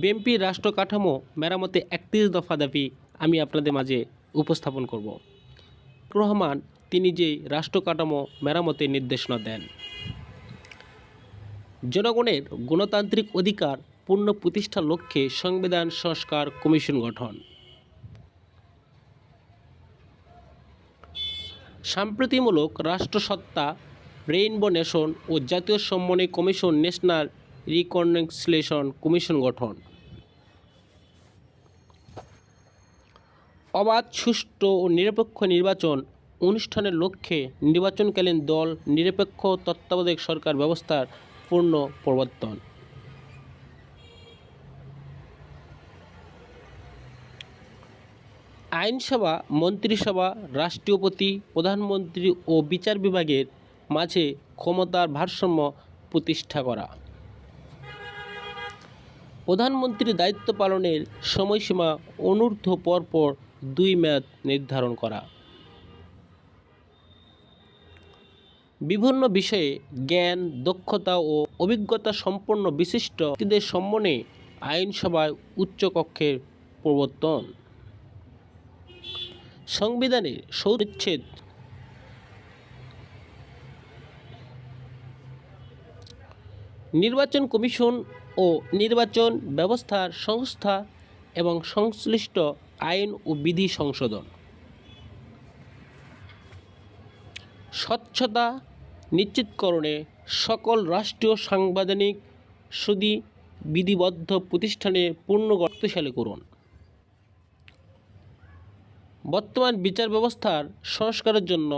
BNP রাষ্ট্র কাঠামো মেরামতে একত্রিশ দফা দাবি আমি আপনাদের মাঝে উপস্থাপন করব। রহমান, তিনি যে রাষ্ট্র কাঠামো মেরামতের নির্দেশনা দেন। জনগণের গণতান্ত্রিক অধিকার পূর্ণ প্রতিষ্ঠার লক্ষ্যে সংবিধান সংস্কার কমিশন গঠন। সাম্প্রতিমূলক রাষ্ট্রসত্তা, রেইনবো নেশন ও জাতীয় সম্মানী কমিশন ন্যাশনাল রিকনসিলেশন কমিশন গঠন। অবাধ, সুষ্ঠু ও নিরপেক্ষ নির্বাচন অনুষ্ঠানের লক্ষ্যে নির্বাচনকালীন দল নিরপেক্ষ তত্ত্বাবধায়ক সরকার ব্যবস্থার পূর্ণ প্রবর্তন। আইনসভা, মন্ত্রিসভা, রাষ্ট্রপতি, প্রধানমন্ত্রী ও বিচার বিভাগের মাঝে ক্ষমতার ভারসাম্য প্রতিষ্ঠা করা। প্রধানমন্ত্রীর দায়িত্ব পালনের সময়সীমা অনূর্ধ্ব পরপর দুই মেয়াদ নির্ধারণ করা। বিভিন্ন বিষয়ে জ্ঞান, দক্ষতা ও অভিজ্ঞতা সম্পন্ন বিশিষ্ট ব্যক্তিদের সম্মানে আইনসভায় উচ্চকক্ষের প্রবর্তন। সংবিধানের সৌচ্ছেদ নির্বাচন কমিশন ও নির্বাচন ব্যবস্থার সংস্থা এবং সংশ্লিষ্ট আইন ও বিধি সংশোধন। স্বচ্ছতা নিশ্চিতকরণে সকল রাষ্ট্রীয় সাংবিধানিক সুদি বিধিবদ্ধ প্রতিষ্ঠানে পূর্ণ শক্তিশালী করুন। বর্তমান বিচার ব্যবস্থার সংস্কারের জন্য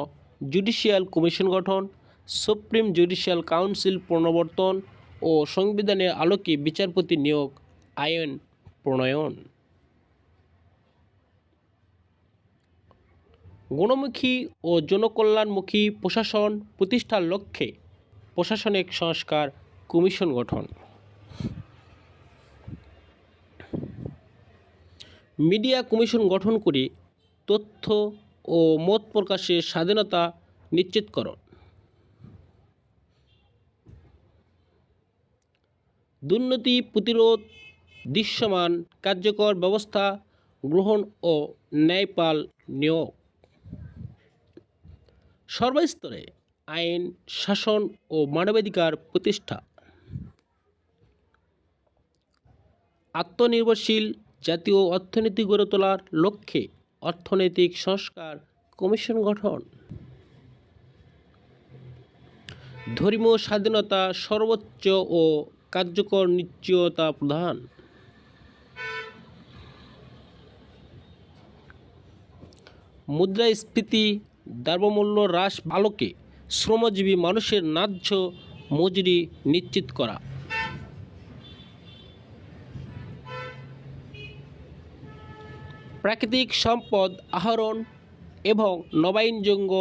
জুডিশিয়াল কমিশন গঠন, সুপ্রিম জুডিশিয়াল কাউন্সিল পুনর্বর্তন ও সংবিধানের আলোকে বিচারপতি নিয়োগ, আইন, প্রণয়ন। গণমুখী ও জনকল্যাণমুখী প্রশাসন প্রতিষ্ঠার লক্ষ্যে প্রশাসনিক সংস্কার কমিশন গঠন। মিডিয়া কমিশন গঠন করে তথ্য ও মত প্রকাশের স্বাধীনতা নিশ্চিতকরণ। দুর্নীতি প্রতিরোধ, দৃশ্যমান, কার্যকর ব্যবস্থা গ্রহণ ও ন্যায়পাল নিয়োগ। সর্বস্তরে আইন, শাসন ও মানবাধিকার প্রতিষ্ঠা। আত্মনির্ভরশীল জাতীয় অর্থনীতি গড়ে তোলার লক্ষ্যে অর্থনৈতিক সংস্কার কমিশন গঠন। ধর্মীয় স্বাধীনতা সর্বোচ্চ ও কার্যকর নিশ্চয়তা প্রধান মুদ্রাস্ফীতি দ্রব্যমূল্য হ্রাস আলোকে শ্রমজীবী মানুষের ন্যায্য মজুরি নিশ্চিত করা। প্রাকৃতিক সম্পদ আহরণ এবং নবায়নযোগ্য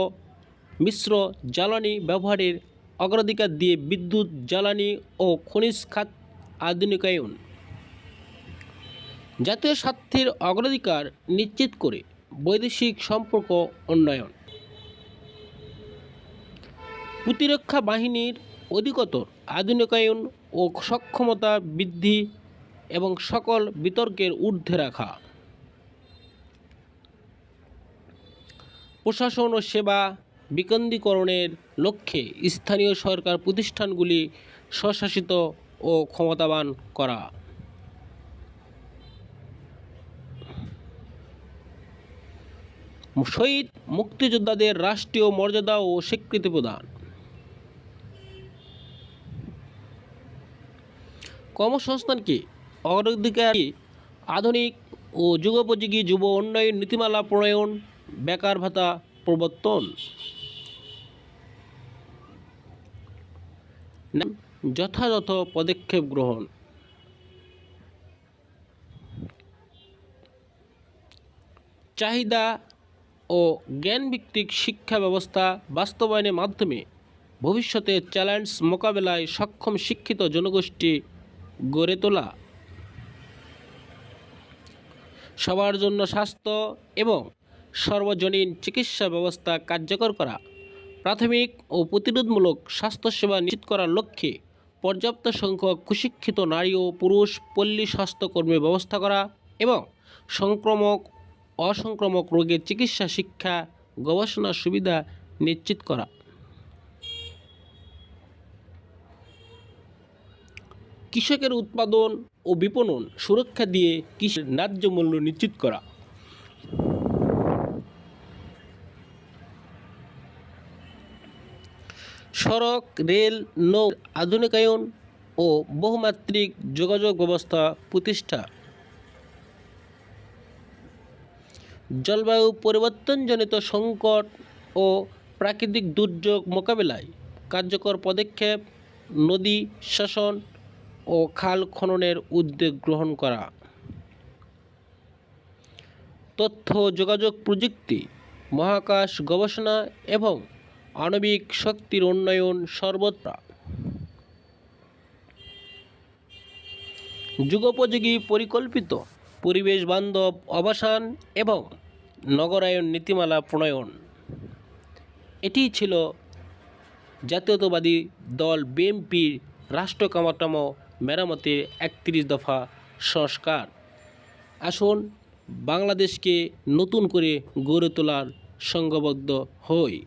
মিশ্র জ্বালানি ব্যবহারের অগ্রাধিকার দিয়ে বিদ্যুৎ, জ্বালানি ও খনিজ খাত আধুনিকায়ন। জাতীয় স্বার্থের অগ্রাধিকার নিশ্চিত করে বৈদেশিক সম্পর্ক উন্নয়ন। প্রতিরক্ষা বাহিনীর অধিকতর আধুনিকায়ন ও সক্ষমতা বৃদ্ধি এবং সকল বিতর্কের ঊর্ধ্বে রাখা। প্রশাসন ও সেবা বিকেন্দ্রীকরণের লক্ষ্যে স্থানীয় সরকার প্রতিষ্ঠানগুলি স্বশাসিত ও ক্ষমতাবান করা। শহীদ মুক্তিযোদ্ধাদের রাষ্ট্রীয় মর্যাদা ও স্বীকৃতি প্রদান। কর্মসংস্থানকে অগ্রাধিকার আধুনিক ও যুগোপযোগী যুব উন্নয়ন নীতিমালা প্রণয়ন, বেকার ভাতা প্রবর্তন। যথাযথ পদক্ষেপ গ্রহণ। চাহিদা ও জ্ঞানভিত্তিক শিক্ষা ব্যবস্থা বাস্তবায়নের মাধ্যমে ভবিষ্যতে চ্যালেঞ্জ মোকাবেলায় সক্ষম শিক্ষিত জনগোষ্ঠী গড়ে তোলা। সবার জন্য স্বাস্থ্য এবং সর্বজনীন চিকিৎসা ব্যবস্থা কার্যকর করা, প্রাথমিক ও প্রতিরোধমূলক স্বাস্থ্যসেবা নিশ্চিত করার লক্ষ্যে পর্যাপ্ত সংখ্যক কুশিক্ষিত নারী ও পুরুষ পল্লী স্বাস্থ্যকর্মী ব্যবস্থা করা এবং সংক্রামক, অসংক্রামক রোগের চিকিৎসা, শিক্ষা, গবেষণা সুবিধা নিশ্চিত করা। কৃষকের উৎপাদন ও বিপণন সুরক্ষা দিয়ে কৃষির ন্যায্য মূল্য নিশ্চিত করা। সড়ক, রেল, নৌ, আধুনিকায়ন ও বহুমাত্রিক যোগাযোগ ব্যবস্থা প্রতিষ্ঠা। জলবায়ু পরিবর্তনজনিত সংকট ও প্রাকৃতিক দুর্যোগ মোকাবেলায় কার্যকর পদক্ষেপ, নদী শাসন ও খাল খননের উদ্যোগ গ্রহণ করা। তথ্য যোগাযোগ প্রযুক্তি, মহাকাশ গবেষণা এবং আণবিক শক্তির উন্নয়ন সর্বত্র। যুগোপযোগী, পরিকল্পিত, পরিবেশ বান্ধব আবাসন এবং নগরায়ন নীতিমালা প্রণয়ন। এটিই ছিল জাতীয়তাবাদী দল বিএনপির রাষ্ট্র কামাটামো মেরামতের একত্রিশ দফা সংস্কার। আসুন বাংলাদেশকে নতুন করে গড়ে তোলার সংঘবদ্ধ হই।